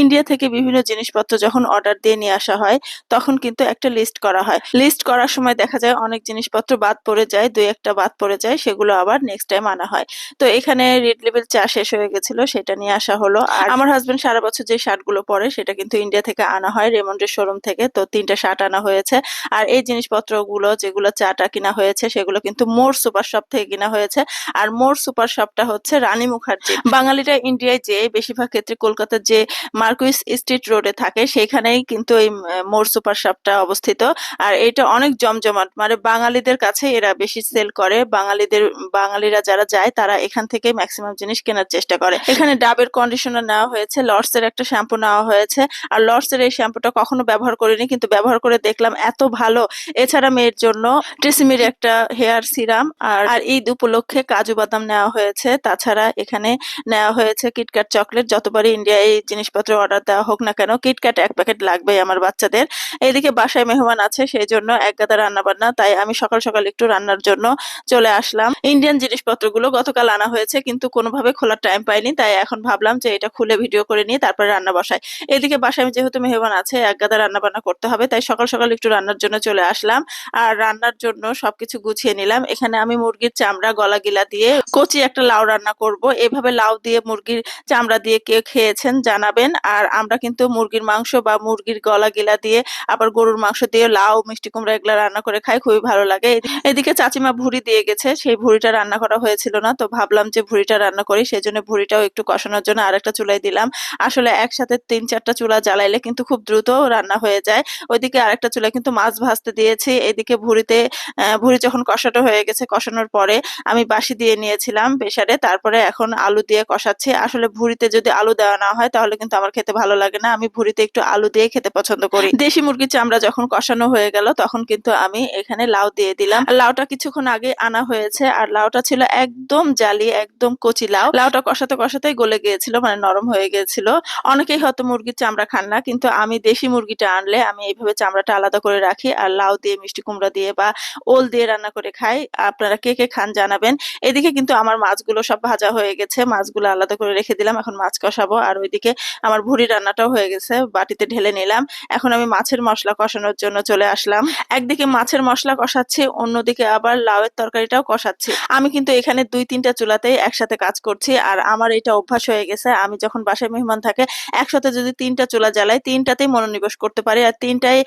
India থেকে বিভিন্ন জিনিসপত্র যখন অর্ডার দিয়ে নিয়ে আসা হয়, তখন কিন্তু একটা লিস্ট করা হয়। লিস্ট করার সময় দেখা যায় অনেক জিনিসপত্র বাদ পড়ে যায়, দুই একটা বাদ পড়ে যায়, সেগুলো আবার নেক্সট টাইম আনা হয়। তো এখানে রেড লেভেল চা শেষ হয়ে গেছিল, সেটা নিয়ে আসা হলো। আর আমার হাজবেন্ড সারা বছর যে শার্টগুলো পরে, সেটা কিন্তু ইন্ডিয়া থেকে আনা হয় রেমন্ডের শোরুম থেকে। তো তিনটা শার্ট আনা হয়েছে। আর এই জিনিসপত্রগুলো, যেগুলো চাটা কিনা হয়েছে, সেগুলো কিন্তু মোর সুপার শপ থেকে কিনা হয়েছে। আর মোর সুপার শপটা হচ্ছে রানী মুখার্জি। বাঙালিরা ইন্ডিয়ায় যে, বেশিরভাগ ক্ষেত্রে কলকাতার যে মার্কুইস স্ট্রিট রোডে থাকে, সেখানেই কিন্তু এই মোর সুপার শপটা অবস্থিত। আর এটা অনেক জমজমাট মানে বাঙালিদের কাছে এরা বেশি সেল করে। বাঙালিদের, বাঙালিরা যারা যায়, তারা এখান থেকে ম্যাক্সিমাম জিনিস কেনার চেষ্টা করে। এখানে ডাবের কন্ডিশনার নেওয়া হয়েছে লর্ডস এর একটা শ্যাম্পু নেওয়া হয়েছে। আর লর্ডস এর এই শ্যাম্পুটা কখনো ব্যবহার করিনি, কিন্তু ব্যবহার করে দেখলাম এত ভালো। এছাড়া মেয়ের জন্য ট্রেসিমির একটা হেয়ার সিরাম, আর আর ঈদ উপলক্ষে কাজু বাদাম নেওয়া হয়েছে। তাছাড়া এখানে নেওয়া হয়েছে কিটক্যাট চকলেট, যতবারই ইন্ডিয়া এই জিনিসপত্র অর্ডার দেওয়া হোক না কেন কিটক্যাট এক প্যাকেট লাগবেই আমার বাচ্চাদের। এইদিকে বাসায় মেহমান আছে, সেই জন্য এক গাদা রান্না বান্না তাই আমি সকাল সকাল একটু রান্নার জন্য চলে আসলাম। ইন্ডিয়ান জিনিসপত্রগুলো গতকাল আনা হয়েছে, কিন্তু কোনোভাবে খোলার টাইম পাইনি, তাই এখন ভাবলাম যে এটা খুলে ভিডিও করে নিয়ে তারপরে রান্না বসাই। এদিকে বাসায় আমি যেহেতু মেহমান আছে, এক গাদা রান্না বান্না করতে হবে, তাই সকাল সকাল একটু রান্নার জন্য চলে আসলাম। আর রান্নার জন্য সবকিছু গুছিয়ে নিলাম। এখানে আমি মুরগির চামড়া গলা গিলা দিয়ে কচি একটা লাউ রান্না করব। এভাবে লাউ দিয়ে মুরগির চামড়া দিয়ে কেউ খেয়েছেন জানাবেন। আর আমরা কিন্তু মুরগির মাংস বা মুরগির গলা গিলা দিয়ে আবার গরুর মাংস দিয়ে লাউ, মিষ্টি কুমড়া এগুলা রান্না করে খাই, খুবই ভালো লাগে। এদিকে চাচিমা ভুড়ি দিয়ে গেছে, সেই ভুড়িটা রান্না করা হয়েছিল না, তো ভাবলাম যে ভুড়িটা রান্না করি সেই জন্য ভুড়িটাও একটু কষানোর জন্য আরেকটা চুলায় দিলাম। আসলে একসাথে তিন চারটা চুলা জ্বালাইলে কিন্তু খুব দ্রুত রান্না হয়ে যায়। ওইদিকে আরেকটা চুলায় কিন্তু মাছ ভাজতে দিয়েছি, এদিকে ভুড়িতে ভুড়ি যখন কষানো হয়ে গেছে, কষানোর পরে আমি বাসি দিয়ে নিয়েছিলাম প্রেসারে, তারপরে এখন আলু দিয়ে কষাচ্ছি। আসলে ভুড়িতে যদি আলু দেওয়া না হয়, তাহলে কিন্তু আমার খেতে ভালো লাগে না, আমি ভুড়িতে একটু আলু দিয়ে খেতে পছন্দ করি। দেশি মুরগির চামড়া যখন কষানো হয়ে গেল, তখন কিন্তু আমি এখানে লাউ দিয়ে দিলাম। লাউটা কিছুক্ষণ আগে আনা হয়েছে, আর লাউটা ছিল একদম জালি, একদম কচি লাউ। লাউটা কষাতে কষাতেই গলে গিয়েছিল মানে নরম হয়ে গিয়েছিল। অনেকেই হয়তো মুরগির চামড়া খান না, কিন্তু আমি দেশি মুরগিটা আনলে আমি এইভাবে চামড়াটা আলাদা করে রাখি, আর লাউ দিয়ে, মিষ্টি কুমড়া দিয়ে বা ওল দিয়ে রান্না করে খাই। আপনারা কে কে খান জানাবেন। এদিকে কিন্তু আমার মাছগুলো সব ভাজা হয়ে গেছে, মাছগুলো আলাদা করে রেখে দিলাম, এখন মাছ কষাবো, আর ওইদিকে আমার ভুড়ি রান্নাটাও হয়ে গেছে, বাটিতে ঢেলে নিলাম। এখন আমি মাছের মশলা কষানোর জন্য চলে আসলাম। একদিকে মাছের মশলা কষাচ্ছি, অন্যদিকে আবার লাউয়ের তরকারিটাও কষাচ্ছি। আমি কিন্তু এখানে দুই তিনটা চুলাতেই একসাথে কাজ করছি, আর আমার এটা অভ্যাস হয়ে গেছে। আমি যখন বাসায় মেহমান থাকে, একসাথে যদি তিনটা চুলা জ্বালাই, তিনটাতেই মনোনিবেশ করতে পারি, আর তিনটাই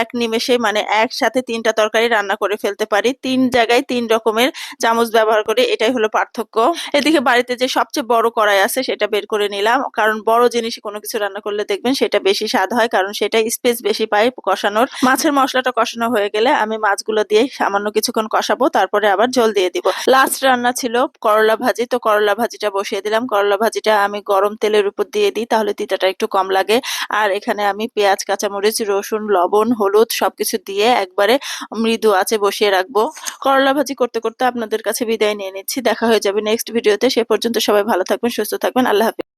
এক নিমেষে মানে একসাথে তিনটা তরকারি রান্না করে ফেলতে পারি। তিন জায়গায় তিন রকমের চামচ ব্যবহার করি, এটাই হলো পার্থক্য। এদিকে বাড়িতে যে সবচেয়ে বড় কড়াই আছে, সেটা বের করে নিলাম, কারণ বড় জিনিস কোনো কিছু রান্না করলে দেখবেন সেটা বেশি স্বাদ হয়, কারণ সেটা স্পেস বেশি পায় কষানোর। মাছের মশলাটা কষানো হয়ে গেলে আমি মাছগুলো দিয়ে সামান্য কিছুক্ষণ কষাবো, তারপরে আবার জল দিয়ে দিব। লাস্ট রান্না ছিল করলা ভাজি, তো করলা ভাজিটা বসিয়ে দিলাম। করলা ভাজিটা আমি গরম তেলের উপর দিয়ে দিই, তাহলে তিতাটা একটু কম লাগে। আর এখানে আমি পেঁয়াজ, কাঁচামরিচ, রসুন, লবণ, হলুদ সবকিছু দিয়ে একবারে মৃদু আছে বসিয়ে রাখব। করলা ভাজি করতে করতে আপনাদের কাছে বিদায় নিয়ে নিচ্ছি। দেখা হয়ে যাবে নেক্সট ভিডিওতে সে পর্যন্ত সবাই ভালো থাকবেন, সুস্থ থাকবেন। আল্লাহ হাফিজ।